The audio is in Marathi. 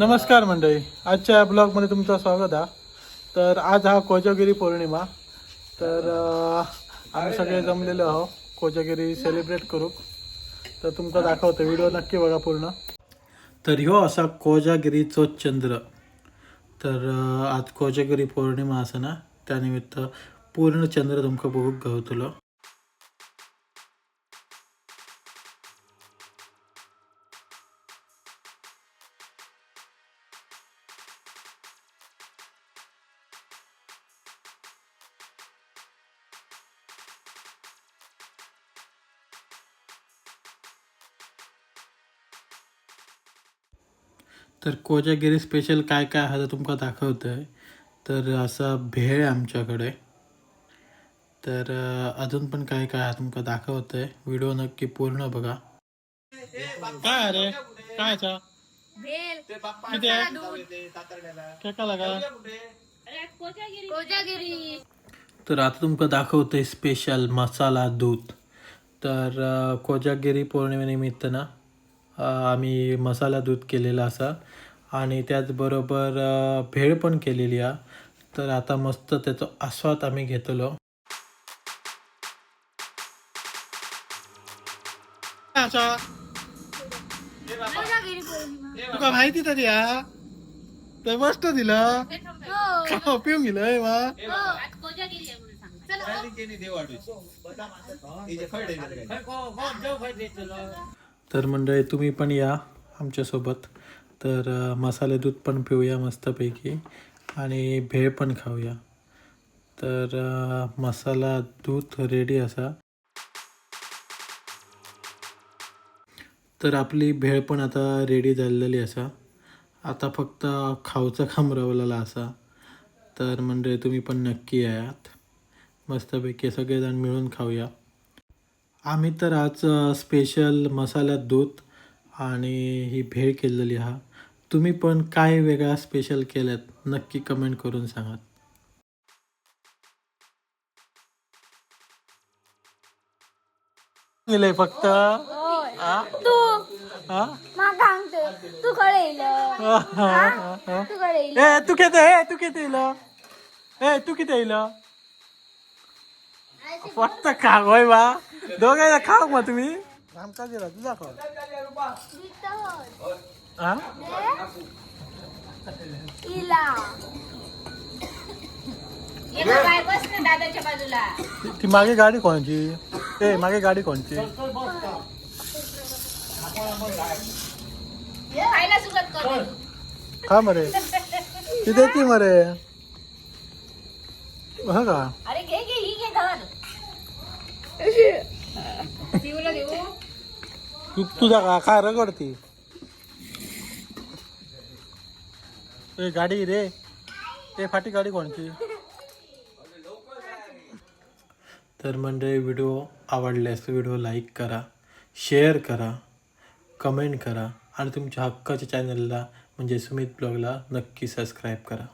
नमस्कार मंडळी. आजच्या ब्लॉगमध्ये तुमचं स्वागत आहे. तर आज हा कोजागिरी पौर्णिमा. तर आम्ही सगळे जमलेलो आहो कोजागिरी सेलिब्रेट करू. तर तुमका दाखवतो. व्हिडिओ नक्की बघा पूर्ण. तर ह्यो असा कोजागिरीचो चंद्र. तर आज कोजागिरी पौर्णिमा असा ना त्यानिमित्त पूर्ण चंद्र तुमका बघूक गावतलो. तर कोजागिरी स्पेशल काय काय आहे ते तुमका दाखवतंय. तर असा भेळ आहे आमच्याकडे. तर अजून पण काय काय आहे तुमका दाखवतंय. व्हिडिओ नक्की पूर्ण बघा. काय अरे काय आहे? तर आता तुमका दाखवतंय स्पेशल मसाला दूध. तर कोजागिरी पौर्णिमेनिमित्त ना? आम्ही मसाला दूध केलेला असा. आणि त्याचबरोबर भेळ पण केलेली आहे तर आता मस्त त्याचा आस्वाद आम्ही घेतलो. तुका माहिती तरी हा तर मस्त दिलं? हो पिऊन गेलं वा. तर मंडळी तुम्ही पण या आमच्यासोबत. तर मसाले दूध पण पिऊया मस्तपैकी आणि भेळ पण खाऊया. तर मसाला दूध रेडी असा. तर आपली भेळ पण आता रेडी झालेली असा. आता फक्त खाऊचा खांब रवलेला असा. तर मंडळी तुम्ही पण नक्की यात. मस्तपैकी सगळेजण मिळून खाऊया. आम्ही तर आज स्पेशल मसाल्यात दूध आणि ही भेळ केलेली हा. तुम्ही पण काय वेगळा स्पेशल केल्यात? नक्की कमेंट करून सांगा. फक्त. हा? तू? हा? सांगते तू येईल तू येईल ए तू किती ए तू किती येईल ए तू किती येईल फक्त खा गोय बा. दोघांना खाऊ मग तुम्ही? आमचा दिला तुझा खाऊ हा दादाच्या बाजूला ती- मागे गाडी कोणची? ए मागे गाडी कोणची? का मरे. ती देती मरे. हो का? अरे घे. तू तुझा का काय रगडती ए गाडी रे. ए फाटी गाडी कोणती? तर मंडळी व्हिडिओ आवडल्यास व्हिडिओ लाईक करा शेअर करा कमेंट करा आणि तुमच्या हक्काच्या चॅनलला म्हणजे सुमित ब्लॉगला नक्की सबस्क्राईब करा.